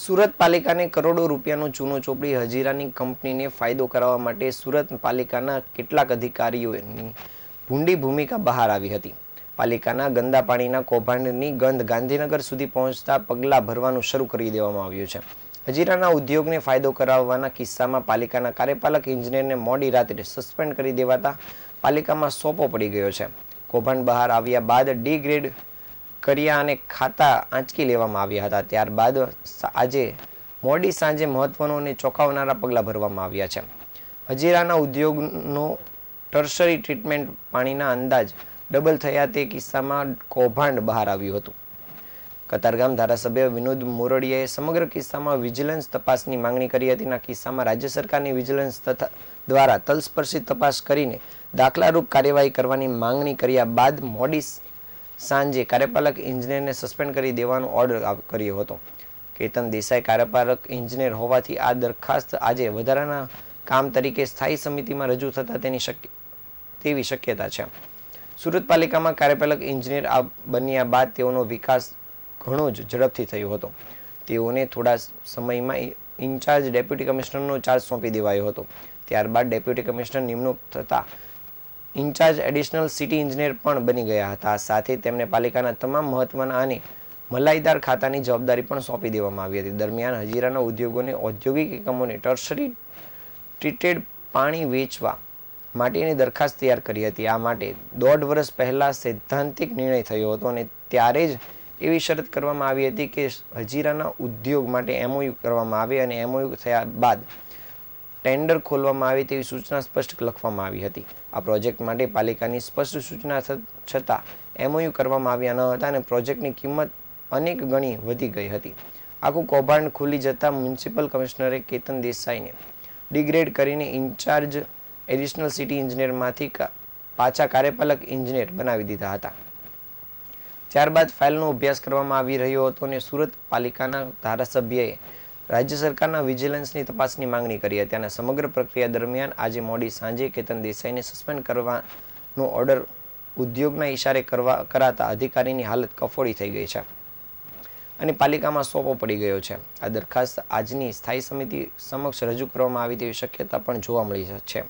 સુરત પાલિકાને કરોડો રૂપિયાનું ચૂનો ચોપડી હજીરાની કંપનીને ફાયદો કરાવવા માટે સુરત પાલિકાના કેટલાક અધિકારીઓની ભૂંડી ભૂમિકા બહાર આવી હતી. પાલિકાના ગંદા પાણીના કૌભાંડની ગંધ ગાંધીનગર સુધી પહોંચતા પગલાં ભરવાનું શરૂ કરી દેવામાં આવ્યું છે. હજીરાના ઉદ્યોગને ફાયદો કરાવવાના કિસ્સામાં પાલિકાના કાર્યપાલક ઇજનેરને મોડી રાત્રે સસ્પેન્ડ કરી દેવાતા પાલિકામાં સોપો પડી ગયો છે. કૌભાંડ બહાર આવ્યા બાદ ડી ગ્રેડ કર્યા અને ખાતા આંચકી લેવામાં આવ્યા હતા. ત્યારબાદ આજે, મોડી સાંજે મહત્વનો અને ચોંકાવનારા પગલાં ભરવામાં આવ્યા છે. હજીરાના ઉદ્યોગનો ટર્શરી ટ્રીટમેન્ટ પાણીના અંદાજ ડબલ થયા તે કિસ્સામાં કૌભાંડ બહાર આવ્યું હતું. કતારગામ ધારાસભ્ય વિનોદ મોરડીયાએ સમગ્ર કિસ્સામાં વિજિલન્સ તપાસની માંગણી કરી હતી ના કિસ્સામાં રાજ્ય સરકારની વિજિલન્સ તથા, દ્વારા તલસ્પર્શી તપાસ કરીને દાખલારૂપ કાર્યવાહી કરવાની માંગણી કર્યા બાદ મોડી સાંજે કાર્યપાલક ઇજનેરને સસ્પેન્ડ કરી દેવાનો ઓર્ડર કર્યો હતો. કેતન દેસાઈ કાર્યપાલક ઇજનેર હોવાથી આ દરખાસ્ત આજે વધારાના કામ તરીકે સ્થાયી સમિતિમાં રજૂ થતાં તેની શક્ય, તેવી શક્યતા છે. સુરત પાલિકામાં કાર્યપાલક ઇજનેર આ બન્યા બાદ તેઓનો વિકાસ ઘણો જ ઝડપથી થયો હતો. તેઓને થોડા સમયમાં ઇન્ચાર્જ ડેપ્યુટી કમિશનરનો ચાર્જ સોંપી દેવાયો હતો. ત્યારબાદ ડેપ્યુટી કમિશનર નિમણૂક થતાં ઇન્ચાર્જ એડિશનલ સિટી ઇન્જિનિયર પણ બની ગયા હતા. સાથે તેમને પાલિકાના તમામ મહત્વના અને મલાઈદાર ખાતાની જવાબદારી પણ સોંપી દેવામાં આવી હતી. દરમિયાન હજીરાના ઉદ્યોગોને ઔદ્યોગિક એકમોને ટર્શરી ટ્રીટેડ પાણી વેચવા માટેની દરખાસ્ત તૈયાર કરી હતી. આ માટે દોઢ વર્ષ પહેલાં સૈદ્ધાંતિક નિર્ણય થયો હતો અને ત્યારે જ એવી શરત કરવામાં આવી હતી કે હજીરાના ઉદ્યોગ માટે એમઓયુ કરવામાં આવે અને એમઓયુ થયા બાદ ટેન્ડર ખોલવામાં આવે તેવી સૂચના સ્પષ્ટ લખવામાં આવી હતી. આ પ્રોજેક્ટ માટે પાલિકાની સ્પષ્ટ સૂચના છતાં એમઓયુ કરવામાં આવ્યા ન હતા અને પ્રોજેક્ટની કિંમત અનેક ગણી વધી ગઈ હતી. આખું કૌભાંડ ખુલી જતાં મ્યુનિસિપલ કમિશનરે કેતન દેસાઈને ડિગ્રેડ કરીને ઇન્ચાર્જ એડિશનલ સિટી ઇન્જિનિયરમાંથી પાછા કાર્યપાલક ઇન્જિનિયર બનાવી દીધા હતા. ત્યારબાદ ફાઇલનો અભ્યાસ કરવામાં આવી રહ્યો હતો અને સુરત પાલિકાના ધારાસભ્યએ રાજ્ય સરકારના વિજિલન્સની તપાસની માંગણી કરી હતી અને સમગ્ર પ્રક્રિયા દરમિયાન આજે મોડી સાંજે કેતન દેસાઈને સસ્પેન્ડ કરવાનો ઓર્ડર ઉદ્યોગના ઇશારે કરવા કરાતા અધિકારીની હાલત કફોડી થઈ ગઈ છે અને પાલિકામાં સોપો પડી ગયો છે. આ દરખાસ્ત આજની સ્થાયી સમિતિ સમક્ષ રજૂ કરવામાં આવી તેવી શક્યતા પણ જોવા મળી છે.